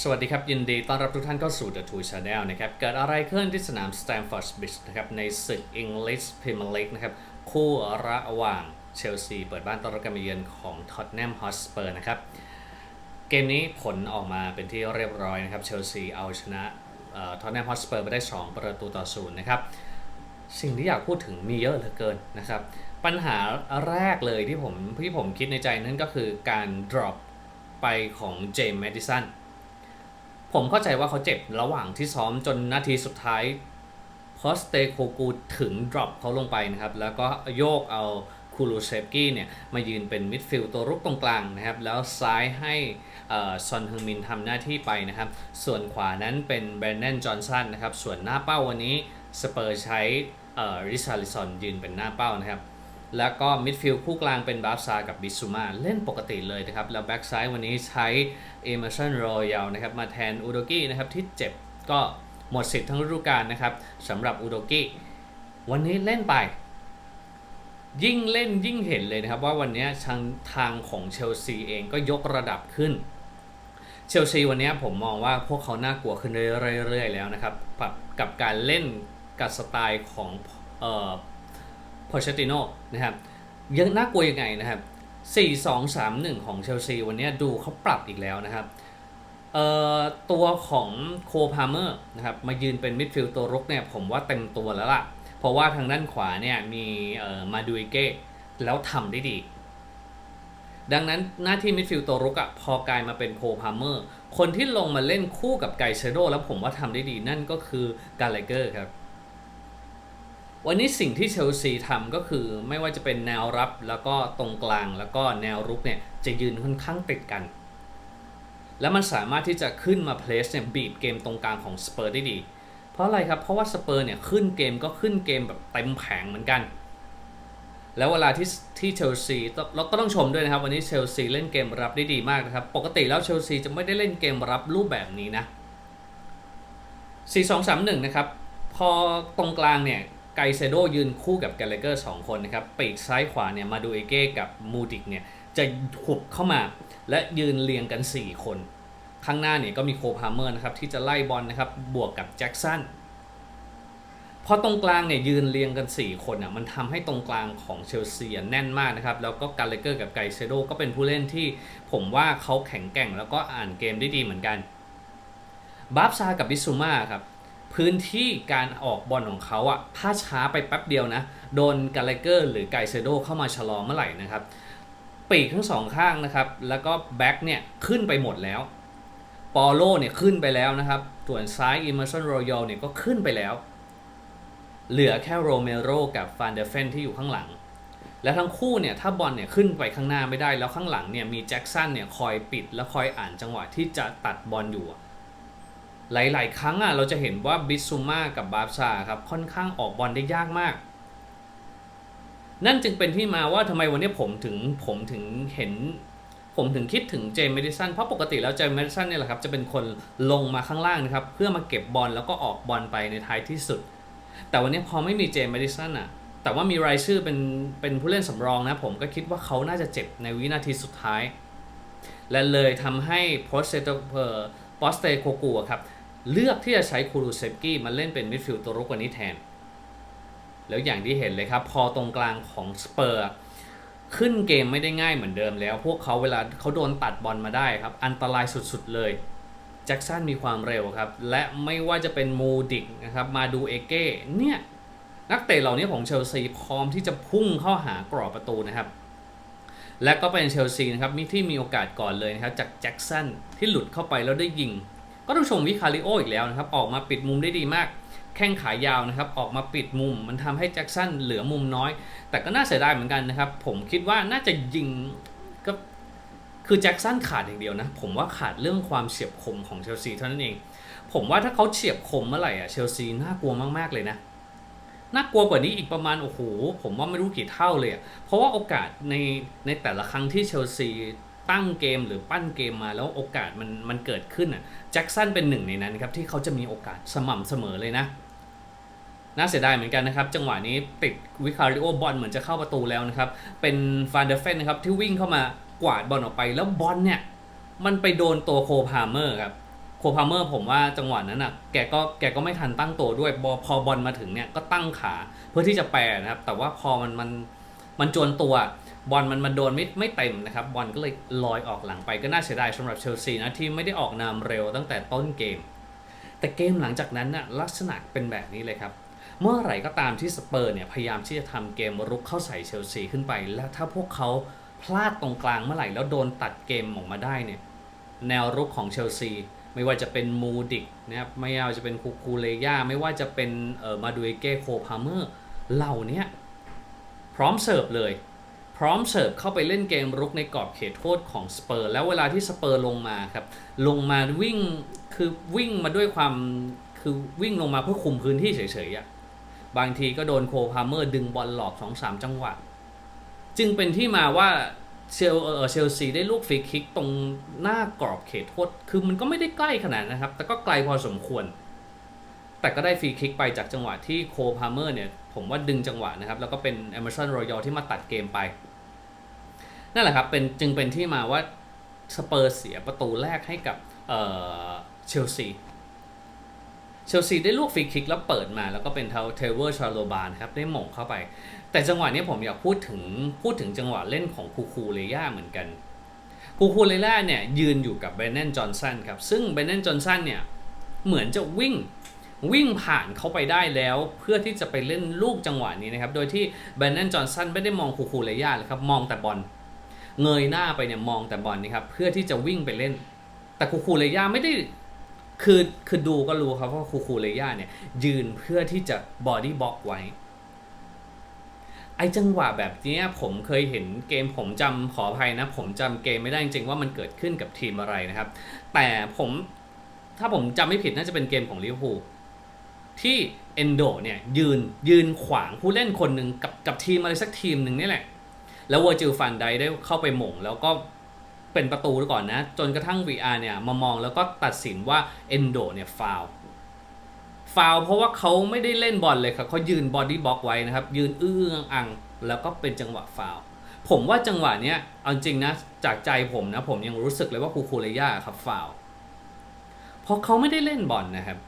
สวัสดีครับ ยินดีต้อนรับทุกท่านเข้าสู่ The Two Channel นะครับ เกิดอะไรขึ้นที่สนาม Stamford Bridge นะครับ ในศึก English Premier League นะครับ คู่ระหว่างเชลซีเปิดบ้านต้อนรับการมาเยือนของ Tottenham Hotspur นะครับ เกมนี้ผลออกมาเป็นที่เรียบร้อยนะครับ เชลซีเอาชนะท็อตแนมฮอตสเปอร์ไปได้ 2 ประตูต่อศูนย์นะครับ สิ่งที่อยากพูดถึงมีเยอะเหลือเกินนะครับ ปัญหาแรกเลยที่ผมที่ผมคิดในใจนั่นก็คือการ drop ไปของเจมส์แมดิสัน ผมเข้าใจว่าเขาเจ็บระหว่างที่ซ้อมจนนาทีสุดท้ายพอสเตโคกูถึง drop เขาลงไปนะครับ แล้วก็โยกเอาคูลูเซฟกี้เนี่ย มายืนเป็นมิดฟิลด์ตัวรุกตรงกลางนะครับ แล้วซ้ายให้ซอนฮึงมินทำหน้าที่ไปนะครับ ส่วนขวานั้นเป็นแบรน d นจอห์นสันนะครับ ส่วนหน้าเป้าวันนี้สเปอร์ใช้ริชาริซอนยืนเป็นหน้าเป้านะครับ แล้วก็มิดฟิลด์คู่กลางเป็นบาซากับบิซูมาเล่นปกติเลยนะครับ แล้วแบ็กซ้ายวันนี้ใช้เอเมอร์สันรอยัลนะครับมาแทนอูโดกี้นะครับที่เจ็บก็หมดสิทธิ์ทั้งฤดูกาลนะครับสำหรับอูโดกี้วันนี้เล่นไป ยิ่งเล่นยิ่งเห็นเลยนะครับ ว่าวันนี้ทางทางของเชลซีเองก็ยกระดับขึ้นเชลซีวันนี้ผมมองว่าพวกเขาน่ากลัวขึ้นเรื่อยๆแล้วนะครับกับกับการเล่นกับสไตล์ของเอ่อ พอเชติโนนะครับยังน่ากลัวยังไงนะครับ 4-2-3-1 ของเชลซีวันนี้ดูเขาปรับอีกแล้วนะครับเอ่อตัวของโคพาเมอร์นะครับมายืนเป็นมิดฟิลด์ตัวรุกเนี่ยผมว่าเต็มตัวแล้วล่ะ เพราะว่าทางด้านขวาเนี่ยมีเอ่อมาดูอิเก้แล้วทำได้ดี ดังนั้นหน้าที่มิดฟิลด์ตัวรุกอะพอกลายมาเป็นโคพาเมอร์ คนที่ลงมาเล่นคู่กับไกเชโดแล้วผมว่าทำได้ดีนั่นก็คือกาเลเกอร์ครับ วันนี้สิ่งที่เชลซีทำก็คือไม่ว่าจะเป็นแนวรับแล้วก็ตรงกลางแล้วก็แนวรุกเนี่ยจะยืนค่อนข้างติดกัน แล้วมันสามารถที่จะขึ้นมาเพลสเนี่ยบีบเกมตรงกลางของสเปอร์ได้ดี เพราะอะไรครับ เพราะว่าสเปอร์เนี่ยขึ้นเกมก็ขึ้นเกมแบบเต็มแผงเหมือนกัน แล้วเวลาที่ที่เชลซีเราก็ต้องชมด้วยนะครับ วันนี้เชลซีเล่นเกมรับได้ดีมากนะครับ ปกติแล้วเชลซีจะไม่ได้เล่นเกมรับรูปแบบนี้นะ4-2-3-1นะครับพอตรงกลางเนี่ย ไกเซโดยืนคู่กับแกลเลเกอร์2คนนะครับปีกซ้ายขวาเนี่ยมาดูเอเก้กับมูดิกเนี่ยจะหุบเข้ามาและยืนเรียงกัน 4 คน ข้างหน้าเนี่ยก็มีโคพาเมอร์นะครับที่จะไล่บอลนะครับบวกกับแจ็คสันพอตรงกลางเนี่ยยืนเรียงกัน 4 คนอะมันทำให้ตรงกลางของเชลซีแน่นมากนะครับ แล้วก็กาเลเกอร์กับไกเซโดก็เป็นผู้เล่นที่ผมว่าเขาแข็งแกร่งแล้วก็อ่านเกมได้ดีเหมือนกันบาฟซากับบิซูมาครับ พื้นที่การออกบอลของเขาอะถ้าช้าไปแป๊บเดียวนะ โดนกาเลเกอร์หรือไกเซโดเข้ามาชะลอเมื่อไหร่นะครับ ปีกทั้งสองข้างนะครับ แล้วก็แบ็กเนี่ยขึ้นไปหมดแล้ว ปอโลเนี่ยขึ้นไปแล้วนะครับ ส่วนซ้ายอิมเมอร์สันรอยัลเนี่ยก็ขึ้นไปแล้ว เหลือแค่โรเมโรกับฟานเดเฟนที่อยู่ข้างหลัง และทั้งคู่เนี่ยถ้าบอลเนี่ยขึ้นไปข้างหน้าไม่ได้แล้วข้างหลังเนี่ยมีแจ็คสันเนี่ยคอยปิดและคอยอ่านจังหวะที่จะตัดบอลอยู่ หลาย ๆ ครั้งอะเราจะเห็นว่าบิซูมากับบาร์ซาครับค่อนข้างออกบอลได้ยากมาก นั่นจึงเป็นที่มาว่าทำไมวันนี้ผมถึงผมถึงเห็น ผมถึงคิดถึงเจมส์เมดิสันเพราะปกติแล้วเจมส์เมดิสันเนี่ยแหละครับจะเป็นคนลงมาข้างล่างนะครับเพื่อมาเก็บบอลแล้วก็ออกบอลไปในท้ายที่สุด แต่วันนี้พอไม่มีเจมส์เมดิสันอะแต่ว่ามีรายชื่อเป็นเป็นผู้เล่นสำรองนะ ผมก็คิดว่าเขาน่าจะเจ็บในวินาทีสุดท้าย และเลยทำให้โพสเตเปอร์ปอสเตโคกูครับ เลือกที่จะใช้คูรูเซฟกี้มาเล่นเป็นมิดฟิลด์ตัวรุกวันนี้แทน แล้วอย่างที่เห็นเลยครับ พอตรงกลางของสเปอร์ขึ้นเกมไม่ได้ง่ายเหมือนเดิมแล้ว พวกเขาเวลาเขาโดนตัดบอลมาได้ครับ อันตรายสุดๆเลยแจ็คสันมีความเร็วครับ และไม่ว่าจะเป็นมูดิกนะครับมาดูเอเก้เนี่ย นักเตะเหล่านี้ของเชลซีพร้อมที่จะพุ่งเข้าหากรอบประตูนะครับ และก็เป็นเชลซีนะครับมีที่มีโอกาสก่อนเลยนะครับจากแจ็คสันที่หลุดเข้าไปแล้วได้ยิง ก็ต้องชมวิคาริโออีกแล้วนะครับ ออกมาปิดมุมได้ดีมาก แข้งขายาวนะครับ ออกมาปิดมุม มันทำให้แจ็คสันเหลือมุมน้อย แต่ก็น่าเสียดายเหมือนกันนะครับ ผมคิดว่าน่าจะยิงก็คือแจ็คสันขาดอย่างเดียวนะ ผมว่าขาดเรื่องความเฉียบคมของเชลซีเท่านั้นเอง ผมว่าถ้าเขาเฉียบคมเมื่อไหร่อะเชลซีน่ากลัวมากๆเลยนะน่ากลัวกว่านี้อีกประมาณโอ้โหผมว่าไม่รู้กี่เท่าเลย เพราะว่าโอกาสในในแต่ละครั้งที่เชลซี ตั้งเกมหรือปั้นเกมมาแล้วโอกาสมันมันเกิดขึ้นอะแจ็คสันเป็นหนึ่งในนั้นครับที่เขาจะมีโอกาสสม่ำเสมอเลยนะน่าเสียดายเหมือนกันนะครับ จังหวะนี้ติดวิคาริโอบอลเหมือนจะเข้าประตูแล้วนะครับ เป็นฟานเดเฟนนะครับที่วิ่งเข้ามากวาดบอลออกไปแล้วบอลเนี่ย มันไปโดนตัวโคพาเมอร์ครับโคพาเมอร์ผมว่าจังหวะนั้นอะแกก็แกก็ไม่ทันตั้งตัวด้วยพอบอลมาถึงเนี่ยก็ตั้งขาเพื่อที่จะแปรนะครับ แต่ว่าพอมันมัน มันจวนตัวบอลมันมันโดนไม่ไม่เต็มนะครับบอลก็เลยลอยออกหลังไปก็น่าเสียดายสำหรับเชลซีนะที่ไม่ได้ออกนามเร็วตั้งแต่ต้นเกม แต่เกมหลังจากนั้นน่ะลักษณะเป็นแบบนี้เลยครับเมื่อไหร่ก็ตามที่สเปอร์เนี่ยพยายามที่จะทำเกมรุกเข้าใส่เชลซีขึ้นไป แล้วถ้าพวกเขาพลาดตรงกลางเมื่อไหร่แล้วโดนตัดเกมออกมาได้เนี่ยแนวรุกของเชลซีไม่ว่าจะเป็นมูดิกนะครับไม่ว่าจะเป็นคูคูเลย่าไม่ว่าจะเป็นเอ่อมาดูเอเก้โคพาเมอร์เหล่านี้ พร้อมเสิร์ฟเลย พร้อมเสิร์ฟเข้าไปเล่นเกมรุกในกรอบเขตโทษของสเปอร์ แล้วเวลาที่สเปอร์ลงมาครับ ลงมาวิ่งคือวิ่งมาด้วยความคือวิ่งลงมาเพื่อคุมพื้นที่เฉยๆอะบางทีก็โดนโคพาเมอร์ดึงบอลหลอกสองสามจังหวะ จึงเป็นที่มาว่าเชลเออเชลซีได้ลูกฟรีคิกตรงหน้ากรอบเขตโทษ คือมันก็ไม่ได้ใกล้ขนาดนะครับ แต่ก็ไกลพอสมควร แต่ก็ได้ฟรีคิกไปจากจังหวะที่โคพาเมอร์เนี่ย ผมว่าดึงจังหวะนะครับ แล้วก็เป็นเอเมอร์สันรอยัลที่มาตัดเกมไป นั่นแหละครับเป็นจึงเป็นที่มาว่าสเปอร์เสียประตูแรกให้กับเชลซีเชลซีได้ลูกฟรีคิกแล้วเปิดมา แล้วก็เป็นเทเทเวอร์ชาโลบานครับได้หม่งเข้าไป แต่จังหวะนี้ผมอยากพูดถึงพูดถึงจังหวะเล่นของคูคูเลย่าเหมือนกันคูคูเลย่าเนี่ยยืนอยู่กับเบน n นนจอห์นสันครับซึ่งเบรนนจอห์นสันเนี่ยเหมือนจะวิ่ง วิ่งผ่านเขาไปได้แล้วเพื่อที่จะไปเล่นลูกจังหวะนี้นะครับ โดยที่เบรน n นจอห์นสันไม่ได้มองคูคูเลย่าเลยครับ มองแต่บอลเงยหน้าไปเนี่ยมองแต่บอลนี่ครับเพื่อที่จะวิ่งไปเล่น แต่คูคูเลย่าไม่ได้คือคือดูก็รู้ครับว่าคูคูเลย่าเนี่ยยืนเพื่อที่จะบอดี้บล็อกไว้ไอจังหวะแบบนี้ผมเคยเห็นเกมผมจำขออภัยนะ ผมจำเกมไม่ได้จริงๆว่ามันเกิดขึ้นกับทีมอะไรนะครับ แต่ผมถ้าผมจำไม่ผิดน่าจะเป็นเกมของลิเวอร์พูล ที่เอนโดเนี่ยยืนยืนขวางผู้เล่นคนหนึ่งกับกับทีมอะไรสักทีมหนึ่งนี่แหละ แล้วเวอร์จิลฟันไดได้เข้าไปหม่งแล้วก็เป็นประตูก่อนนะ จนกระทั่ง VR เนี่ยมามองแล้วก็ตัดสินว่าเอนโดเนี่ยฟาวฟาวเพราะว่าเขาไม่ได้เล่นบอลเลยครับเขายืนบอดี้บล็อกไว้นะครับ ยืนอื้ออังแล้วก็เป็นจังหวะฟาวผมว่าจังหวะเนี้ยเอาจริงนะจากใจผมนะผมยังรู้สึกเลยว่าคูคูเรย่าครับฟาวเพราะเขาไม่ได้เล่นบอลนะครับ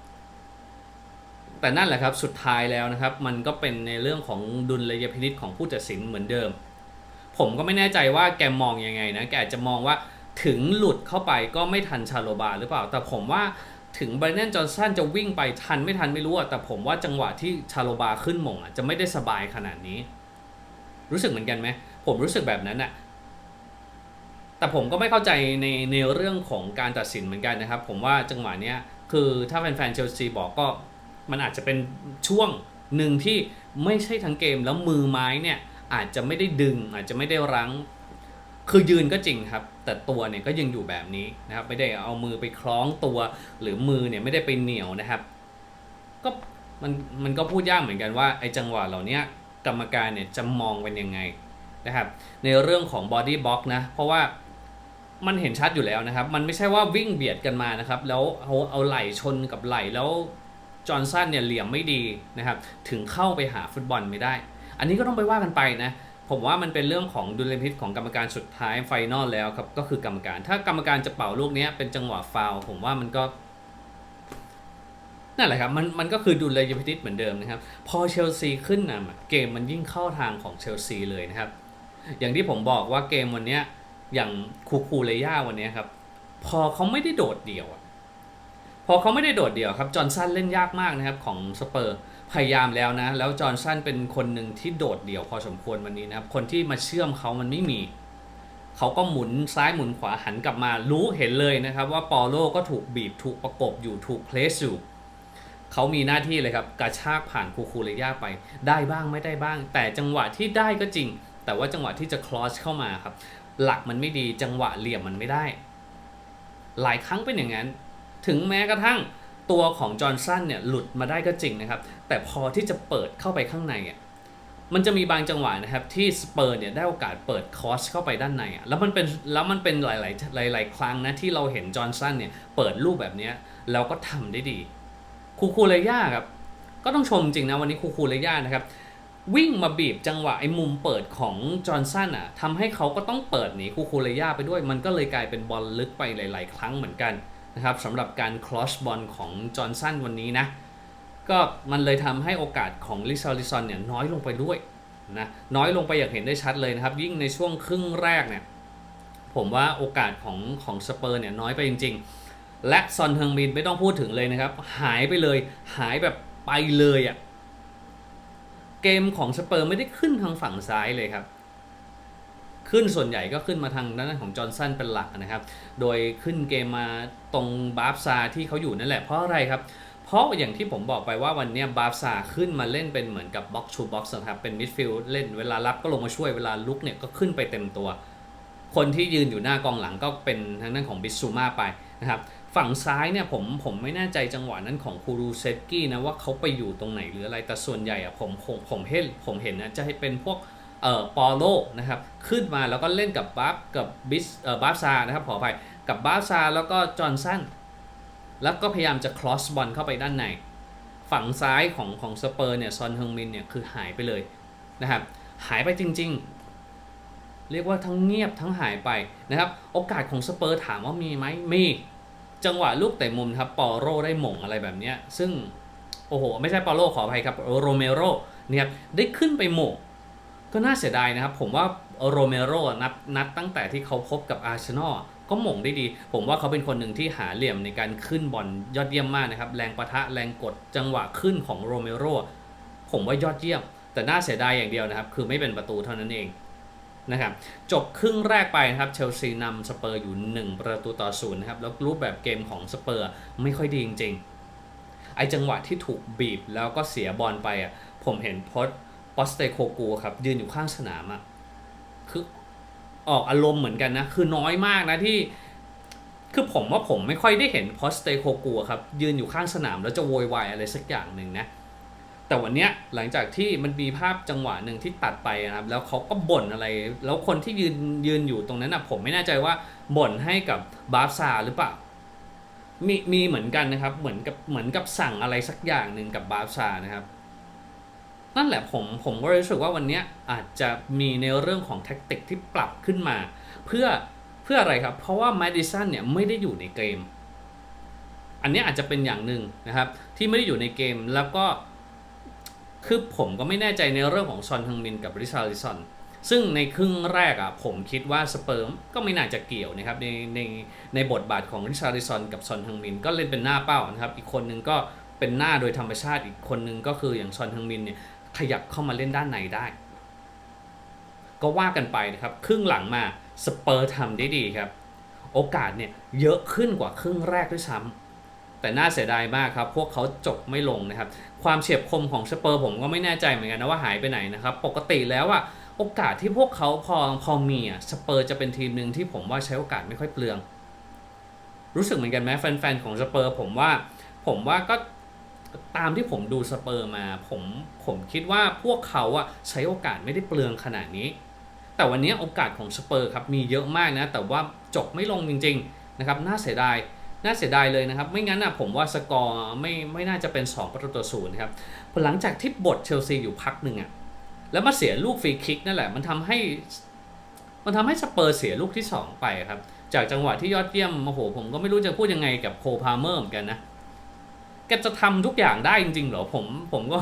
แต่นั่นแหละครับสุดท้ายแล้วนะครับ มันก็เป็นในเรื่องของดุลยพินิษของผู้ตัดสินเหมือนเดิม ผมก็ไม่แน่ใจว่าแกมองยังไงนะแกอาจจะมองว่าถึงหลุดเข้าไปก็ไม่ทันชาโลบาหรือเปล่า แต่ผมว่าถึงไบรเนนจอห์นสันจะวิ่งไปทันไม่ทันไม่รู้อะแต่ผมว่าจังหวะที่ชาโลบาขึ้นมงอะจะไม่ได้สบายขนาดนี้ รู้สึกเหมือนกันไหมผมรู้สึกแบบนั้นอะแต่ผมก็ไม่เข้าใจในในเรื่องของการตัดสินเหมือนกันนะครับ ผมว่าจังหวะเนี้ยคือถ้าแฟนๆเชลซีบอกก็ มันอาจจะเป็นช่วงหนึ่งที่ไม่ใช่ทั้งเกมแล้วมือไม้เนี่ยอาจจะไม่ได้ดึง อาจจะไม่ได้รั้ง คือยืนก็จริงครับ แต่ตัวเนี่ยก็ยังอยู่แบบนี้นะครับ ไม่ได้เอามือไปคล้องตัว หรือมือเนี่ยไม่ได้ไปเหนียวนะครับ ก็มันมันก็พูดยากเหมือนกันว่าไอ้จังหวะเหล่านี้กรรมการเนี่ยจะมองเป็นยังไงนะครับ ในเรื่องของบอดี้บล็อกนะ เพราะว่ามันเห็นชัดอยู่แล้วนะครับ มันไม่ใช่ว่าวิ่งเบียดกันมานะครับ แล้วเอาเอาไหล่ชนกับไหล่แล้ว จอห์นสันเนี่ยเหลี่ยมไม่ดีนะครับถึงเข้าไปหาฟุตบอลไม่ได้ อันนี้ก็ต้องไปว่ากันไปนะผมว่ามันเป็นเรื่องของดุลยพิษของกรรมการสุดท้ายไฟนอลแล้วครับก็คือกรรมการ ถ้ากรรมการจะเป่าลูกนี้เป็นจังหวะฟาวผมว่ามันก็นั่นแหละครับมันมันก็คือดุลยพินิษเหมือนเดิมนะครับ พอเชลซีขึ้นนำเกมมันยิ่งเข้าทางของเชลซีเลยนะครับ อย่างที่ผมบอกว่าเกมวันนี้อย่างคูคูเลย่าวันนี้ครับ พอเขาไม่ได้โดดเดี่ยวอะ พอเขาไม่ได้โดดเดี่ยวครับจอห์นสันเล่นยากมากนะครับของสเปอร์พยายามแล้วนะแล้วจอห์นสันเป็นคนหนึ่งที่โดดเดี่ยวพอสมควรวันนี้นะครับคนที่มาเชื่อมเขามันไม่มีเขาก็หมุนซ้ายหมุนขวาหันกลับมารู้เห็นเลยนะครับ ว่าปอโลก็ถูกบีบถูกประกบอยู่ถูกเพลสอยู่เขามีหน้าที่เลยครับกระชากผ่านคูคูเลย่าไป ได้บ้างไม่ได้บ้าง แต่จังหวะที่ได้ก็จริง แต่ว่าจังหวะที่จะคลอสเข้ามาครับ หลักมันไม่ดีจังหวะเหลี่ยมมันไม่ได้ หลายครั้งเป็นอย่างนั้น ถึงแม้กระทั่งตัวของจอห์นสันเนี่ยหลุดมาได้ก็จริงนะครับ แต่พอที่จะเปิดเข้าไปข้างในอะมันจะมีบางจังหวะนะครับที่สเปอร์เนี่ยได้โอกาสเปิดคอสเข้าไปด้านในอะแล้วมันเป็นแล้วมันเป็นหลาย ๆ หลาย ๆ ครั้งนะที่เราเห็นจอห์นสันเนี่ยเปิดรูปแบบเนี้ยแล้วก็ทำได้ดีคูคูเลย่าครับก็ต้องชมจริงนะวันนี้คูคูเลย่านะครับวิ่งมาบีบจังหวะไอ้มุมเปิดของจอห์นสันอะทำให้เขาก็ต้องเปิดหนีคูคูเลย่าไปด้วย มันก็เลยกลายเป็นบอลลึกไปหลาย ๆ ครั้งเหมือนกัน นะครับสำหรับการ cross บอลของจอห์นสันวันนี้นะก็มันเลยทำให้โอกาสของลิซาริซอนเนี่ยน้อยลงไปด้วยนะน้อยลงไปอย่างเห็นได้ชัดเลยนะครับ ยิ่งในช่วงครึ่งแรกเนี่ยผมว่าโอกาสของของสเปอร์เนี่ยน้อยไปจริง ๆ และซอนเฮงมินไม่ต้องพูดถึงเลยนะครับ หายไปเลยหายแบบไปเลยอะ่ะเกมของสเปอร์ไม่ได้ขึ้นทางฝั่งซ้ายเลยครับ ขึ้นส่วนใหญ่ก็ขึ้นมาทางด้านของจอห์นสันเป็นหลักนะครับ โดยขึ้นเกมมาตรงบาฟซาที่เขาอยู่นั่นแหละเพราะอะไรครับ เพราะอย่างที่ผมบอกไปว่าวันนี้บาฟซาขึ้นมาเล่นเป็นเหมือนกับบ็อกชูบ็อกซ์นะครับ เป็นมิดฟิลด์เล่นเวลารับก็ลงมาช่วยเวลาลุกเนี่ยก็ขึ้นไปเต็มตัว คนที่ยืนอยู่หน้ากองหลังก็เป็นทางด้านของบิสซูมาไปนะครับฝั่งซ้ายเนี่ยผมผมไม่แน่ใจจังหวะนั้นของคูรูเซกี้นะว่าเขาไปอยู่ตรงไหนหรืออะไรแต่ส่วนใหญ่อะผมผมผมเห็นผมเห็นนะจะให้เป็นพวก เอ่อปอโลนะครับขึ้นมาแล้วก็เล่นกับบาร์ฟกับบิสเอ่อบาร์ฟซานะครับขออภัยกับบาร์ฟซาแล้วก็จอห์นสันแล้วก็พยายามจะ cross บอลเข้าไปด้านในฝั่งซ้ายของของสเปอร์เนี่ยซอนเฮงมินเนี่ยคือหายไปเลยนะครับหายไปจริง ๆ เรียกว่าทั้งเงียบทั้งหายไปนะครับโอกาสของสเปอร์ถามว่ามีไหมมีจังหวะลูกเตะมุมครับปอโรได้หม่งอะไรแบบนี้ซึ่งโอ้โหไม่ใช่ปอโรขออภัยครับโรเมโรเนี่ยได้ขึ้นไปหม่ง ก็น่าเสียดายนะครับ ผมว่าโรเมโรนัดนัดตั้งแต่ที่เขาพบกับอาร์เซนอลก็หม่งได้ดี ผมว่าเขาเป็นคนหนึ่งที่หาเหลี่ยมในการขึ้นบอลยอดเยี่ยมมากนะครับ แรงประทะแรงกดจังหวะขึ้นของโรเมโรผมว่ายอดเยี่ยม แต่น่าเสียดายอย่างเดียวนะครับ คือไม่เป็นประตูเท่านั้นเองนะครับจบครึ่งแรกไปนะครับเชลซีนำสเปอร์อยู่ 1 ประตูต่อศูนย์นะครับแล้วรูปแบบเกมของสเปอร์ไม่ค่อยดีจริงๆไอจังหวะที่ถูกบีบแล้วก็เสียบอลไปอะผมเห็นพส ปอสเตโคกูครับยืนอยู่ข้างสนามอะคือออกอารมณ์เหมือนกันนะ คือน้อยมากนะที่ คือผมว่าผมไม่ค่อยได้เห็นพอสเตโคกูครับยืนอยู่ข้างสนามแล้วจะโวยวายอะไรสักอย่างหนึ่งนะแต่วันเนี้ยหลังจากที่มันมีภาพจังหวะหนึ่งที่ตัดไปนะครับ แล้วเขาก็บ่นอะไร แล้วคนที่ยืนยืนอยู่ตรงนั้นนะผมไม่แน่ใจว่าบ่นให้กับบาร์ซาหรือเปล่ามีมีเหมือนกันนะครับ เหมือนกับเหมือนกับสั่งอะไรสักอย่างหนึ่งกับบาร์ซานะครับ นั่นแหละผมผมก็รู้สึกว่าวันนี้อาจจะมีในเรื่องของแท็กติกที่ปรับขึ้นมา เพื่อเพื่ออะไรครับ เพราะว่าแมดิสันเนี่ยไม่ได้อยู่ในเกม อันนี้อาจจะเป็นอย่างหนึ่งนะครับ ที่ไม่ได้อยู่ในเกมแล้วก็ คือผมก็ไม่แน่ใจในเรื่องของซอนฮึงมินกับริชาริซอนซึ่งในครึ่งแรกอะผมคิดว่าสเปิร์มก็ไม่น่าจะเกี่ยวนะครับในในในบทบาทของริชาริซอนกับซอนฮึงมินก็เล่นเป็นหน้าเป้านะครับ อีกคนนึงก็เป็นหน้าโดยธรรมชาติอีกคนนึงก็คืออย่างซอนฮึงมินเนี่ย ขยับเข้ามาเล่นด้านในได้ ก็ว่ากันไปนะครับ ครึ่งหลังมาสเปอร์ทำได้ดีครับ โอกาสเนี่ยเยอะขึ้นกว่าครึ่งแรกด้วยซ้ำแต่น่าเสียดายมากครับ พวกเขาจบไม่ลงนะครับ ความเฉียบคมของสเปอร์ผมก็ไม่แน่ใจเหมือนกันนะว่าหายไปไหนนะครับ ปกติแล้วอะโอกาสที่พวกเขาพอพอมีอะสเปอร์จะเป็นทีมหนึ่งที่ผมว่าใช้โอกาสไม่ค่อยเปลือง รู้สึกเหมือนกันไหมแฟนๆของสเปอร์ผมว่า ผมว่าก็ ตามที่ผมดูสเปอร์มาผมผมคิดว่าพวกเขาอะใช้โอกาสไม่ได้เปลืองขนาดนี้ แต่วันนี้โอกาสของสเปอร์ครับมีเยอะมากนะ แต่ว่าจบไม่ลงจริงๆนะครับน่าเสียดายน่าเสียดายเลยนะครับ ไม่งั้นนะผมว่าสกอร์ไม่ไม่น่าจะเป็น 2 ประตูต่อศูนย์นะครับหลังจากที่บทเชลซีอยู่พักหนึ่งอะแล้วมาเสียลูกฟรีคิกนั่นแหละ มันทำให้ มันทำให้สเปอร์เสียลูกที่ 2 ไปครับ จากจังหวะที่ยอดเยี่ยมโอ้โหผมก็ไม่รู้จะพูดยังไงกับโคพาเมอร์เหมือนกันนะ แกจะทำทุกอย่างได้จริงๆเหรอผมผมก็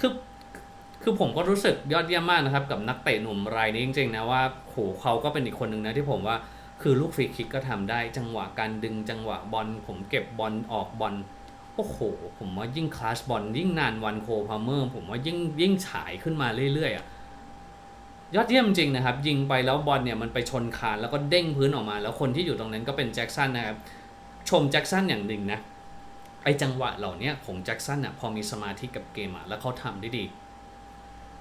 คือคือผมก็รู้สึกยอดเยี่ยมมากนะครับ กับนักเตะหนุ่มรายนี้จริงๆนะว่าโหเขาก็เป็นอีกคนหนึ่งนะที่ผมว่าคือลูกฟรีคิกก็ทำได้จังหวะการดึงจังหวะบอลผมเก็บบอลออกบอลโอ้โห ผมว่ายิ่งคลาสบอลยิ่งนานวันโคพาเมอร์ ผมว่ายิ่งยิ่งฉายขึ้นมาเรื่อยๆอะยอดเยี่ยมจริงนะครับ ยิงไปแล้วบอลเนี่ยมันไปชนคานแล้วก็เด้งพื้นออกมา แล้วคนที่อยู่ตรงนั้นก็เป็นแจ็คสันนะครับชมแจ็คสันอย่างหนึ่งนะ ไอจังหวะเหล่านี้ของแจ็คสันอะพอมีสมาธิกับเกมอะแล้วเขาทำได้ดี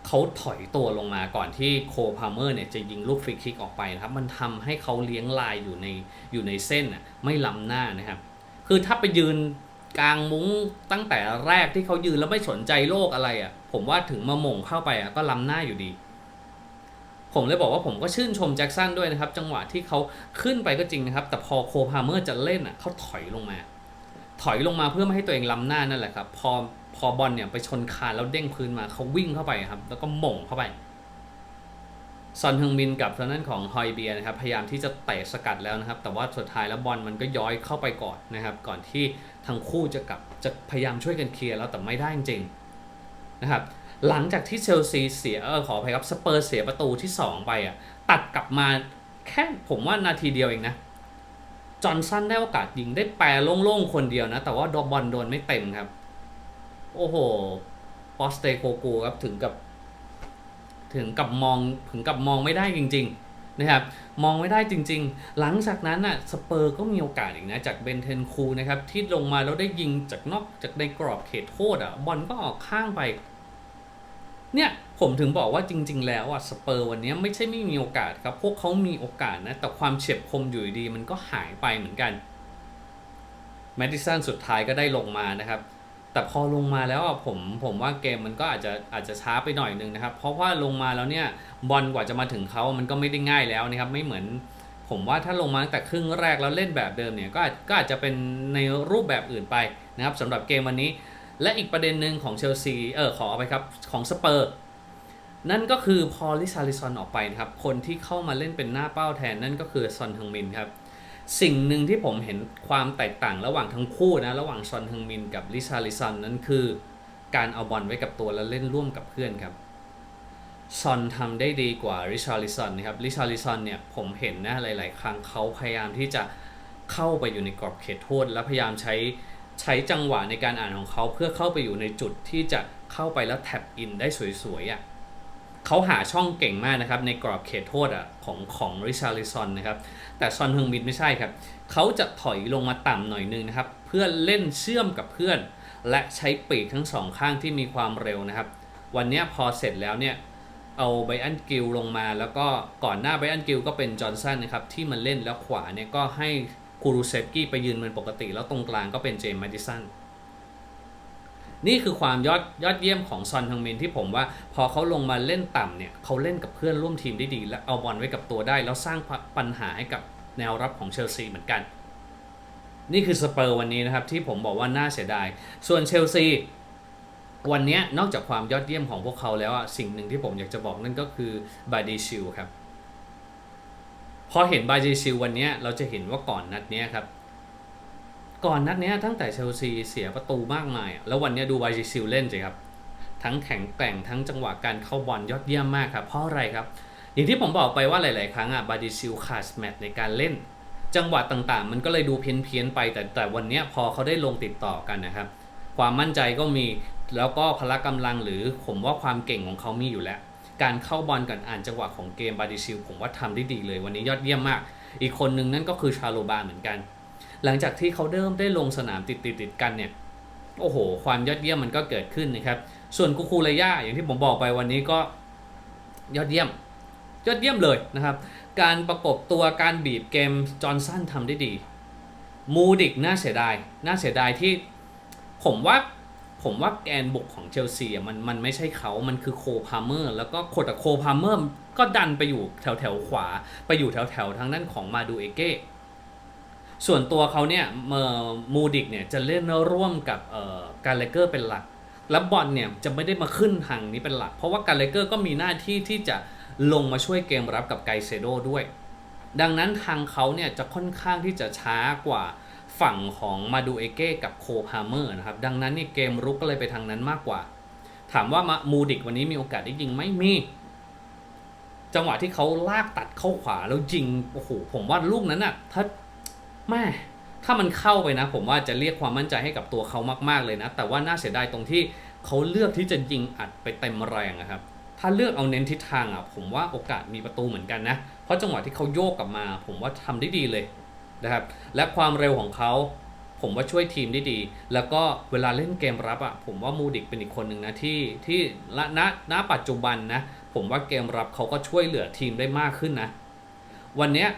เขาถอยตัวลงมาก่อนที่โคพาเมอร์เนี่ยจะยิงลูกฟรีคิกออกไปนะครับ มันทำให้เขาเลี้ยงลายอยู่ในอยู่ในเส้นอะไม่ล้ำหน้านะครับ คือถ้าไปยืนกลางมุ้งตั้งแต่แรกที่เขายืนแล้วไม่สนใจโลกอะไรอะ ผมว่าถึงมาหม่งเข้าไปอะก็ล้ำหน้าอยู่ดี ผมเลยบอกว่าผมก็ชื่นชมแจ็คสันด้วยนะครับ จังหวะที่เขาขึ้นไปก็จริงนะครับ แต่พอโคพาเมอร์จะเล่นอะเขาถอยลงมา ถอยลงมาเพื่อไม่ให้ตัวเองล้ำหน้านั่นแหละครับ พอพอบอลเนี่ยไปชนคานแล้วเด้งพื้นมาเขาวิ่งเข้าไปครับ แล้วก็หม่งเข้าไปซอนฮึงมินกับทางด้านของฮอยเบียนะครับพยายามที่จะเตะสกัดแล้วนะครับ แต่ว่าสุดท้ายแล้วบอลมันก็ย้อยเข้าไปก่อนนะครับ ก่อนที่ทั้งคู่จะกลับจะพยายามช่วยกันเคลียร์แล้วแต่ไม่ได้จริงๆนะครับ หลังจากที่เชลซีเสียเออขออภัยครับสเปอร์เสียประตูที่ 2 ไปอะตัดกลับมาแค่ผมว่านาทีเดียวเองนะ จอห์นสันได้โอกาสยิงได้แปรโล่งๆ คนเดียวนะ แต่ว่าดอบอลโดนไม่เต็มครับ โอ้โหปอสเตโกกูครับถึงกับ ถึงกับมองถึงกับมองไม่ได้จริง ๆ นะครับ มองไม่ได้จริง ๆ หลังจากนั้นน่ะสเปอร์ก็มีโอกาสอีกนะ จากเบนเทนคูนะครับ ที่ลงมาแล้วได้ยิงจากนอกจากในกรอบเขตโทษอะบอลก็ออกข้างไป เนี่ยผมถึงบอกว่าจริง ๆ แล้วอะสเปอร์วันนี้ไม่ใช่ไม่มีโอกาสครับ พวกเขามีโอกาสนะ แต่ความเฉียบคมอยู่ดีมันก็หายไปเหมือนกันแมดิสันสุดท้ายก็ได้ลงมานะครับ แต่พอลงมาแล้วอะผมผมว่าเกมมันก็อาจจะอาจจะช้าไปหน่อยนึงนะครับ เพราะว่าลงมาแล้วเนี่ยบอลกว่าจะมาถึงเขามันก็ไม่ได้ง่ายแล้วนะครับ ไม่เหมือน ผมว่าถ้าลงมาตั้งแต่ครึ่งแรกแล้วเล่นแบบเดิมเนี่ยก็ก็อาจจะเป็นในรูปแบบอื่นไปนะครับสำหรับเกมวันนี้ และอีกประเด็นหนึ่งของเชลซีเออขอเอาไปครับ ของสเปอร์ นั่นก็คือพอลิซาลิซอนออกไปนะครับ คนที่เข้ามาเล่นเป็นหน้าเป้าแทนนั่นก็คือซอนฮึงมินครับ สิ่งหนึ่งที่ผมเห็นความแตกต่างระหว่างทั้งคู่นะ ระหว่างซอนฮึงมินกับลิซาลิซอนนั่นคือ การเอาบอลไว้กับตัวแล้วเล่นร่วมกับเพื่อนครับซอนทำได้ดีกว่าริชาลิซอนนะครับริชาลิซอนเนี่ยผมเห็นนะหลาย ๆ ครั้งเขาพยายามที่จะเข้าไปอยู่ในกรอบเขตโทษ และพยายามใช้ ใช้จังหวะในการอ่านของเขาเพื่อเข้าไปอยู่ในจุดที่จะเข้าไปแล้วแท็บอินได้สวยๆอะเขาหาช่องเก่งมากนะครับ ในกรอบเขตโทษอะของของริชาร์ลิซอนนะครับ แต่ซอนเฮงมินไม่ใช่ครับ เขาจะถอยลงมาต่ำหน่อยนึงนะครับ เพื่อเล่นเชื่อมกับเพื่อน และใช้ปีกทั้งสองข้างที่มีความเร็วนะครับ วันนี้พอเสร็จแล้วเนี่ยเอาไบอันกิลลงมา แล้วก็ก่อนหน้าไบอันกิลก็เป็นจอห์นสันนะครับที่มันเล่นแล้วขวาเนี่ยก็ให้ คูรูเซฟกี้ไปยืนเป็นปกติ แล้วตรงกลางก็เป็นเจมส์มดิสันนี่คือความยอดยอดเยี่ยมของซอนทังมินที่ผมว่า พอเขาลงมาเล่นต่ำเนี่ยเขาเล่นกับเพื่อนร่วมทีมได้ดี และเอาบอลไว้กับตัวได้ แล้วสร้างปัญหาให้กับแนวรับของเชลซีเหมือนกัน นี่คือสเปอร์วันนี้นะครับที่ผมบอกว่าน่าเสียดาย ส่วนเชลซีวันนี้นอกจากความยอดเยี่ยมของพวกเขาแล้วอะสิ่งหนึ่งที่ผมอยากจะบอกนั่นก็คือบาดีชิลครับ พอเห็นบาดีชิลวันนี้เราจะเห็นว่าก่อนนัดนี้ครับ ก่อนนัดนี้ตั้งแต่เชลซีเสียประตูมากมาย แล้ววันนี้ดูบาดีชิลเล่นสิครับ ทั้งแข็งแกร่งทั้งจังหวะการเข้าบอลยอดเยี่ยมมากครับเพราะอะไรครับ อย่างที่ผมบอกไปว่าหลาย ๆ ครั้งอะบาดิซิลขาดแมตช์ในการเล่น จังหวะต่างๆ มันก็เลยดูเพี้ยนๆไป แต่แต่วันนี้พอเขาได้ลงติดต่อกันนะครับ ความมั่นใจก็มีแล้วก็พละกำลังหรือผมว่าความเก่งของเขามีอยู่แล้ว การเข้าบอลกันอ่านจังหวะของเกมบาดิซิลผมว่าทำได้ดีเลย วันนี้ยอดเยี่ยมมาก อีกคนนึงนั่นก็คือชาโลบาเหมือนกัน หลังจากที่เขาเริ่มได้ลงสนามติดติดติดกันเนี่ยโอ้โห ความยอดเยี่ยมมันก็เกิดขึ้นนะครับ ส่วนกูคูเรย่าอย่างที่ผมบอกไปวันนี้ก็ยอดเยี่ยม ยอดเยี่ยมเลยนะครับ การประกบตัวการบีบเกมจอห์นสันทำได้ดี มูดิกน่าเสียดาย น่าเสียดายที่ผมว่า ผมว่าแกนบุกของเชลซีอะมันมันไม่ใช่เขา มันคือโคพาเมอร์ แล้วก็โคแต่โคพาเมอร์ก็ดันไปอยู่แถวแถวขวา ไปอยู่แถวแถวทางด้านของมาดูเอเก้ ส่วนตัวเขาเนี่ยเมอมูดิกเนี่ยจะเล่นร่วมกับเอ่อการเลเกอร์เป็นหลัก แล้วบอลเนี่ยจะไม่ได้มาขึ้นทางนี้เป็นหลัก เพราะว่าการเลเกอร์ก็มีหน้าที่ที่จะลงมาช่วยเกมรับกับไกเซโดด้วย ดังนั้นทางเขาเนี่ยจะค่อนข้างที่จะช้ากว่า ฝั่งของมาดูเอเก้กับโคพาเมอร์นะครับ ดังนั้นนี่เกมรุกก็เลยไปทางนั้นมากกว่า ถามว่ามามูดิกวันนี้มีโอกาสได้ยิงไหม่มี จังหวะที่เขาลากตัดเข้าขวาแล้วยิงโอ้โหผมว่าลูกนั้นน่ะถ้าแม่ถ้ามันเข้าไปนะ ผมว่าจะเรียกความมั่นใจให้กับตัวเขามาก ๆเลยนะ แต่ว่าน่าเสียดายตรงที่เขาเลือกที่จะยิงอัดไปเต็มแรงนะครับ ถ้าเลือกเอาเน้นทิศทางอะผมว่าโอกาสมีประตูเหมือนกันนะ เพราะจังหวะที่เขาโยกกลับมา ผมว่าทำได้ดีเลย นะครับ และความเร็วของเขาผมว่าช่วยทีมได้ดี แล้วก็เวลาเล่นเกมรับอะผมว่ามูดิกเป็นอีกคนหนึ่งนะที่ที่ละณณปัจจุบันนะ ผมว่าเกมรับเขาก็ช่วยเหลือทีมได้มากขึ้นนะ วันเนี้ย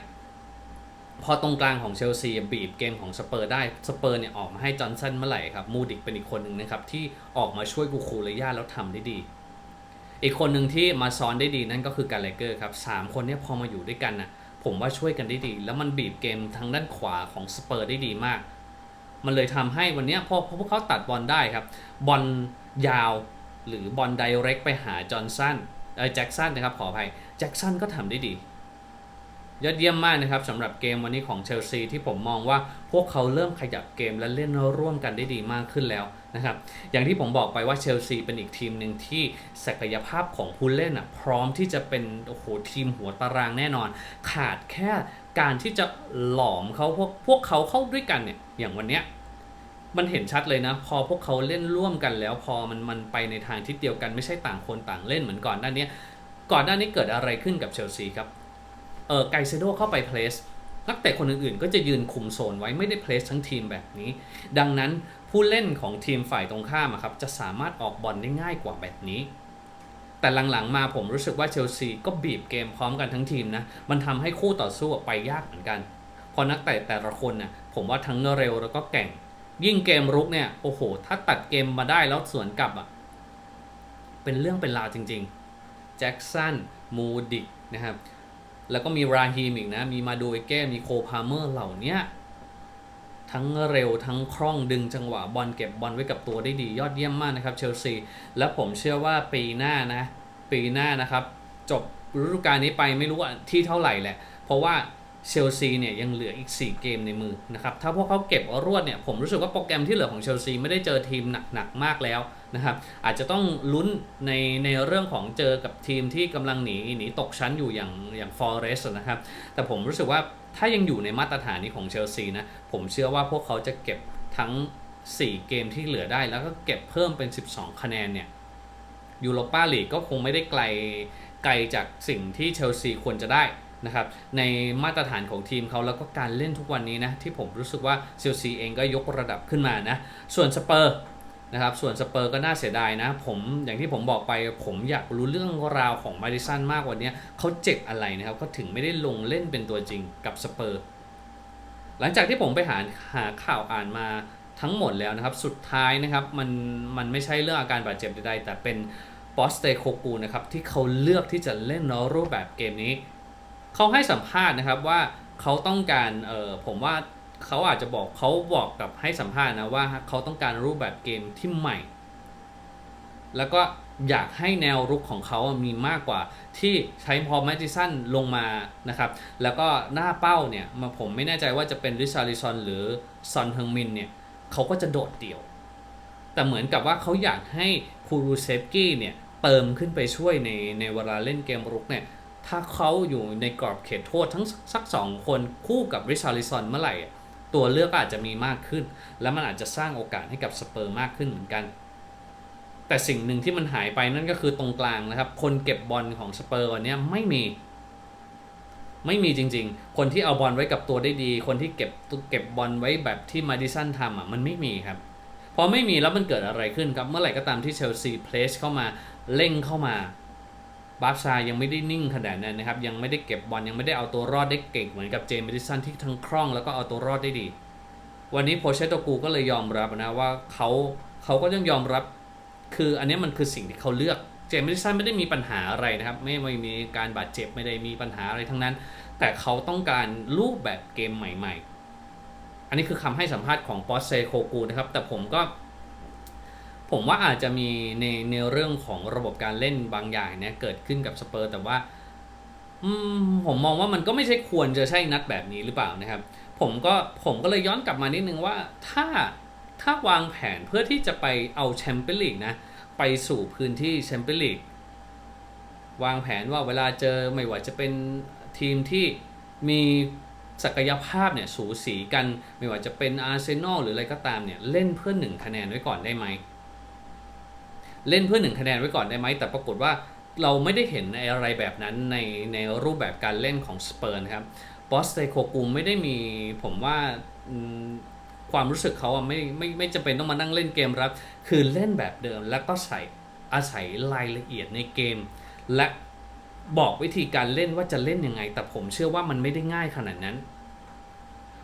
พอตรงกลางของเชลซีบีบเกมของสเปอร์ได้สเปอร์เนี่ยออกมาให้จอห์นสันเมื่อไหร่ครับมูดิกเป็นอีกคนหนึ่งนะครับ ที่ออกมาช่วยกูคูเรย่าแล้วทำได้ดี อีกคนหนึ่งที่มาซ้อนได้ดีนั่นก็คือการเลเกอร์ครับสามคนเนี้พอมาอยู่ด้วยกันน่ะ ผมว่าช่วยกันได้ดี แล้วมันบีบเกมทางด้านขวาของสเปอร์ได้ดีมาก มันเลยทำให้วันนี้พอพวกเขาตัดบอลได้ครับ บอลยาวหรือบอลไดเรกไปหาจอห์นสันเออแจ็คสันนะครับขออภัยแจ็คสันก็ทำได้ดี ยอดเยี่ยมมากนะครับสำหรับเกมวันนี้ของเชลซีที่ผมมองว่าพวกเขาเริ่มขยับเกมและเล่นร่วมกันได้ดีมากขึ้นแล้วนะครับอย่างที่ผมบอกไปว่าเชลซีเป็นอีกทีมหนึ่งที่ศักยภาพของผู้เล่นอะพร้อมที่จะเป็นโอ้โหทีมหัวตารางแน่นอน ขาดแค่การที่จะหลอมเขาพวกพวกเขาเข้าด้วยกันเนี่ยอย่างวันเนี้ยมันเห็นชัดเลยนะ พอพวกเขาเล่นร่วมกันแล้ว พอมันมันไปในทางทิศเดียวกันไม่ใช่ต่างคนต่างเล่นเหมือนก่อนหน้านี้ก่อนหน้านี้เกิดอะไรขึ้นกับเชลซีครับ เออไกเซโดเข้าไปเพลสนักเตะคนอื่นๆ ก็จะยืนคุมโซนไว้ไม่ได้เพลสทั้งทีมแบบนี้ ดังนั้นผู้เล่นของทีมฝ่ายตรงข้ามครับจะสามารถออกบอลได้ง่ายกว่าแบบนี้ แต่หลังๆมาผมรู้สึกว่าเชลซีก็บีบเกมพร้อมกันทั้งทีมนะ มันทำให้คู่ต่อสู้ไปยากเหมือนกันเพราะนักเตะแต่ละคนน่ะผมว่าทั้งเร็วแล้วก็แก่ง ยิ่งเกมรุกเนี่ยโอ้โห ถ้าตัดเกมมาได้แล้วสวนกลับอะเป็นเรื่องเป็นราวจริงๆแจ็คสันมูดิกนะครับ แล้วก็มีราฮีมอีกนะ มีมาดูเอเก้ มีโคพาเมอร์เหล่านี้ทั้งเร็วทั้งคล่องดึงจังหวะบอลเก็บบอลไว้กับตัวได้ดียอดเยี่ยมมากนะครับเชลซี และผมเชื่อว่าปีหน้านะ ปีหน้านะครับ จบฤดูกาลนี้ไปไม่รู้ว่าที่เท่าไหร่แหละ เพราะว่า เชลซีเนี่ยยังเหลืออีก 4 เกมในมือนะครับถ้าพวกเขาเก็บรวดเนี่ยผมรู้สึกว่าโปรแกรมที่เหลือของเชลซีไม่ได้เจอทีมหนักๆมากแล้วนะครับอาจจะต้องลุ้นในในเรื่องของเจอกับทีมที่กำลังหนีหนีตกชั้นอยู่อย่างอย่างฟอเรสต์นะครับแต่ผมรู้สึกว่าถ้ายังอยู่ในมาตรฐานนี้ของเชลซีนะผมเชื่อว่าพวกเขาจะเก็บทั้ง 4 เกมที่เหลือได้ แล้วก็เก็บเพิ่มเป็น 12 คะแนนเนี่ยยูโรปาลีกก็คงไม่ได้ไกลไกลจากสิ่งที่เชลซีควรจะได้ นะครับในมาตรฐานของทีมเขาแล้วก็การเล่นทุกวันนี้นะที่ผมรู้สึกว่าเชลซีเองก็ยกระดับขึ้นมานะส่วนสเปอร์นะครับส่วนสเปอร์ก็น่าเสียดายนะ ผมอย่างที่ผมบอกไปผมอยากรู้เรื่องราวของมาดิสันมากกว่านี้เขาเจ็บอะไรนะครับเขาถึงไม่ได้ลงเล่นเป็นตัวจริงกับสเปอร์หลังจากที่ผมไปหาหาข่าวอ่านมาทั้งหมดแล้วนะครับ สุดท้ายนะครับมันมันไม่ใช่เรื่องอาการบาดเจ็บใดๆแต่เป็นบอสเตโคกูนะครับที่เขาเลือกที่จะเล่นนอรูปแบบเกมนี้ เขาให้สัมภาษณ์นะครับว่าเขาต้องการเออผมว่าเขาอาจจะบอกเขาบอกกับให้สัมภาษณ์นะว่าเขาต้องการรูปแบบเกมที่ใหม่ แล้วก็อยากให้แนวรุกของเขามีมากกว่าที่ใช้พอแมจิสันลงมานะครับ แล้วก็หน้าเป้าเนี่ยมาผมไม่แน่ใจว่าจะเป็นริชาริซอนหรือซอนเฮงมินเนี่ยเขาก็จะโดดเดี่ยว แต่เหมือนกับว่าเขาอยากให้คูรูเซฟกี้เนี่ยเติมขึ้นไปช่วยในในเวลาเล่นเกมรุกเนี่ย ถ้าเขาอยู่ในกรอบเขตโทษทั้งสักสองคนคู่กับริชาริซอนเมื่อไหร่ ตัวเลือกอาจจะมีมากขึ้น แล้วมันอาจจะสร้างโอกาสให้กับสเปอร์มากขึ้นเหมือนกัน แต่สิ่งหนึ่งที่มันหายไปนั่นก็คือตรงกลางนะครับ คนเก็บบอลของสเปอร์วันนี้ไม่มี ไม่มีจริง ๆ คนที่เอาบอลไว้กับตัวได้ดี คนที่เก็บเก็บบอลไว้แบบที่มาดิสันทำอะมันไม่มีครับพอไม่มีแล้วมันเกิดอะไรขึ้นครับ เมื่อไหร่ก็ตามที่เชลซีเพลสเข้ามาเร่งเข้ามา บาร์ซายังไม่ได้นิ่งขนาดนั้นนะครับ ยังไม่ได้เก็บบอลยังไม่ได้เอาตัวรอดได้เก่งเหมือนกับเจมส์มาดิสันที่ทั้งคล่องแล้วก็เอาตัวรอดได้ดี วันนี้โพเชตโตกูก็เลยยอมรับนะว่าเขาเขาก็ต้องยอมรับ คืออันนี้มันคือสิ่งที่เขาเลือกเจมส์มาดิสันไม่ได้มีปัญหาอะไรนะครับ ไม่ไม่มีการบาดเจ็บไม่ได้มีปัญหาอะไรทั้งนั้น แต่เขาต้องการรูปแบบเกมใหม่ ๆ อันนี้คือคำให้สัมภาษณ์ของปอสเซโคกูนะครับแต่ผมก็ ผมว่าอาจจะมีในในเรื่องของระบบการเล่นบางอย่างเนี่ยเกิดขึ้นกับสเปอร์แต่ว่าผมมองว่ามันก็ไม่ใช่ควรจะใช่นัดแบบนี้หรือเปล่านะครับ ผมก็ผมก็เลยย้อนกลับมานิดนึงว่าถ้าถ้าวางแผนเพื่อที่จะไปเอาแชมเปี้ยนลีกนะ ไปสู่พื้นที่แชมเปี้ยนลีกวางแผนว่าเวลาเจอไม่ว่าจะเป็นทีมที่มีศักยภาพเนี่ยสูสีกัน ไม่ว่าจะเป็นอาร์เซนอลหรืออะไรก็ตามเนี่ย เล่นเพื่อหนึ่งคะแนนไว้ก่อนได้ไหม เล่นเพื่อหนึ่งคะแนนไว้ก่อนได้ไหมแต่ปรากฏว่าเราไม่ได้เห็นอะไรแบบนั้นในในรูปแบบการเล่นของสเปอร์นะครับบอสเตโคกูไม่ได้มีผมว่าความรู้สึกเขาอะไม่ไม่ไม่จำเป็นต้องมานั่งเล่นเกมรับ คือเล่นแบบเดิมแล้วก็ใส่อาศัยรายละเอียดในเกม และบอกวิธีการเล่นว่าจะเล่นยังไง แต่ผมเชื่อว่ามันไม่ได้ง่ายขนาดนั้น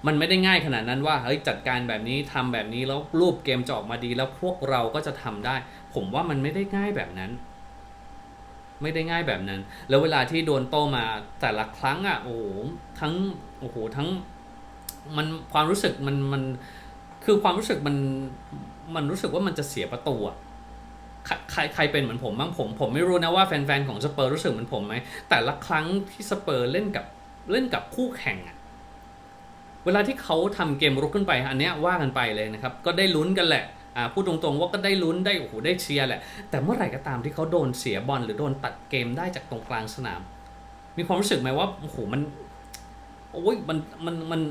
มันไม่ได้ง่ายขนาดนั้นว่าเฮ้ยจัดการแบบนี้ทำแบบนี้แล้วรูปเกมจะออกมาดีแล้วพวกเราก็จะทำได้ ผมว่ามันไม่ได้ง่ายแบบนั้น ไม่ได้ง่ายแบบนั้น แล้วเวลาที่โดนโต้มาแต่ละครั้งอะโอ้โหทั้งโอ้โหทั้งมันความรู้สึกมันมันคือความรู้สึกมันมันรู้สึกว่ามันจะเสียประตูอะใครใครใครเป็นเหมือนผมบ้างผมผมไม่รู้นะว่าแฟนๆของสเปอร์รู้สึกเหมือนผมไหมแต่ละครั้งที่สเปอร์เล่นกับเล่นกับคู่แข่งอะ เวลาที่เขาทำเกมรุกขึ้นไป อันเนี้ยว่ากันไปเลยนะครับก็ได้ลุ้นกันแหละอ่าพูดตรงๆว่าก็ได้ลุ้นได้โอ้โหได้เชียร์แหละ แต่เมื่อไหร่ก็ตามที่เขาโดนเสียบอลหรือโดนตัดเกมได้จากตรงกลางสนาม มีความรู้สึกไหมว่าโอ้โหมันโอ้ยมันมันมัน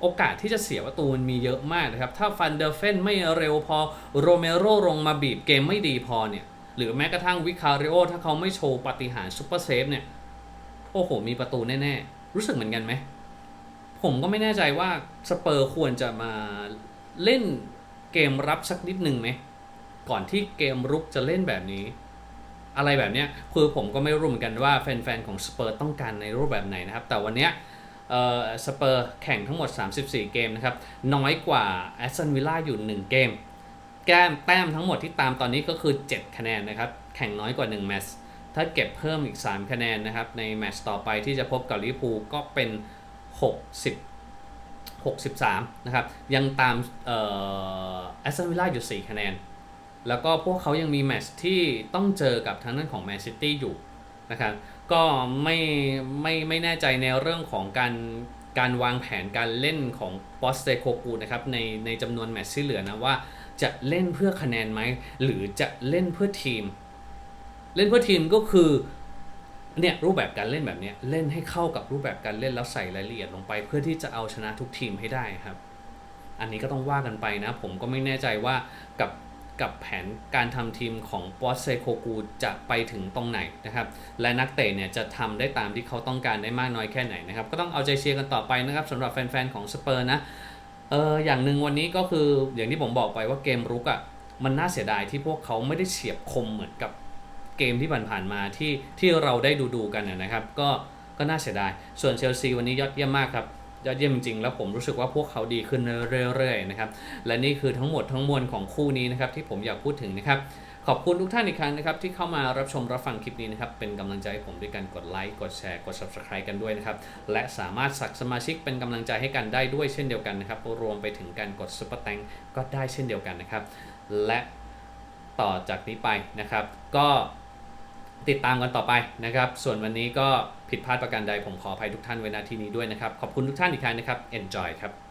โอกาสที่จะเสียประตูมันมีเยอะมากนะครับ ถ้าฟันเดอร์เฟนไม่เร็วพอโรเมโรลงมาบีบเกมไม่ดีพอเนี่ย หรือแม้กระทั่งวิคาริโอถ้าเขาไม่โชว์ปฏิหารซุปเปอร์เซฟเนี่ย โอ้โห มีประตูแน่ ๆ รู้สึกเหมือนกันไหม ผมก็ไม่แน่ใจว่าสเปอร์ควรจะมาเล่นเกมรับสักนิดหนึ่งไหม ก่อนที่เกมรุกจะเล่นแบบนี้ อะไรแบบเนี้ยคือผมก็ไม่รู้เหมือนกันว่าแฟนๆ ของสเปอร์ต้องการในรูปแบบไหนนะครับ แต่วันเนี้ยสเปอร์แข่งทั้งหมด 34 เกมนะครับ น้อยกว่าแอสตันวิลล่าอยู่ 1 เกม แก้มแต้มทั้งหมดที่ตามตอนนี้ก็คือ 7 คะแนนนะครับ แข่งน้อยกว่า 1 แมตช์ถ้าเก็บเพิ่มอีก 3 คะแนนนะครับ ในแมตช์ต่อไปที่จะพบกับลิเวอร์พูลก็เป็น 60 63 นะครับ ยังตามเอ่อแอสตันวิลล่าอยู่ 4 คะแนน แล้วก็พวกเขายังมีแมตช์ที่ต้องเจอกับทางด้านของแมนซิตี้อยู่นะครับ ก็ไม่ไม่ไม่แน่ใจในเรื่องของการการวางแผนการเล่นของปอสเตโคกูนะครับในในจำนวนแมตช์ที่เหลือนะว่าจะเล่นเพื่อคะแนนไหม หรือจะเล่นเพื่อทีม เล่นเพื่อทีมก็คือ เนี่ยรูปแบบการเล่นแบบนี้เล่นให้เข้ากับรูปแบบการเล่นแล้วใส่รายละเอียดลงไป เพื่อที่จะเอาชนะทุกทีมให้ได้ครับ อันนี้ก็ต้องว่ากันไปนะ ผมก็ไม่แน่ใจว่ากับกับแผนการทำทีมของปอสเซโคกูจะไปถึงตรงไหนนะครับ และนักเตะเนี่ยจะทำได้ตามที่เขาต้องการได้มากน้อยแค่ไหนนะครับ ก็ต้องเอาใจเชียร์กันต่อไปนะครับสำหรับแฟนๆของสเปอร์นะเอออย่างหนึ่งวันนี้ก็คืออย่างที่ผมบอกไปว่าเกมรุกอะ่ะมันน่าเสียดายที่พวกเขาไม่ได้เฉียบคมเหมือนกับ เกมที่ผ่านๆมาที่ที่เราได้ดูดูกันนะนะครับ ก็ก็น่าเสียดาย ส่วนเชลซีวันนี้ยอดเยี่ยมมากครับยอดเยี่ยมจริงๆแล้วผมรู้สึกว่าพวกเขาดีขึ้นเรื่อยๆนะครับและนี่คือทั้งหมดทั้งมวลของคู่นี้นะครับที่ผมอยากพูดถึงนะครับขอบคุณทุกท่านอีกครั้งนะครับที่เข้ามารับชมรับฟังคลิปนี้นะครับเป็นกำลังใจให้ผมด้วยการกดไลค์กดแชร์กด subscribe กันด้วยนะครับและสามารถสักสมาชิกเป็นกำลังใจให้กันได้ด้วยเช่นเดียวกันนะครับรวมไปถึงการกด super thank ก็ได้เช่นเดียวกันนะครับและต่อจากนี้ไปนะครับ ก็ ติดตามกันต่อไปนะครับ ส่วนวันนี้ก็ผิดพลาดประการใดผมขออภัยทุกท่านไว้ณที่นี้ด้วยนะครับ ขอบคุณทุกท่านอีกครั้งนะครับ enjoy ครับ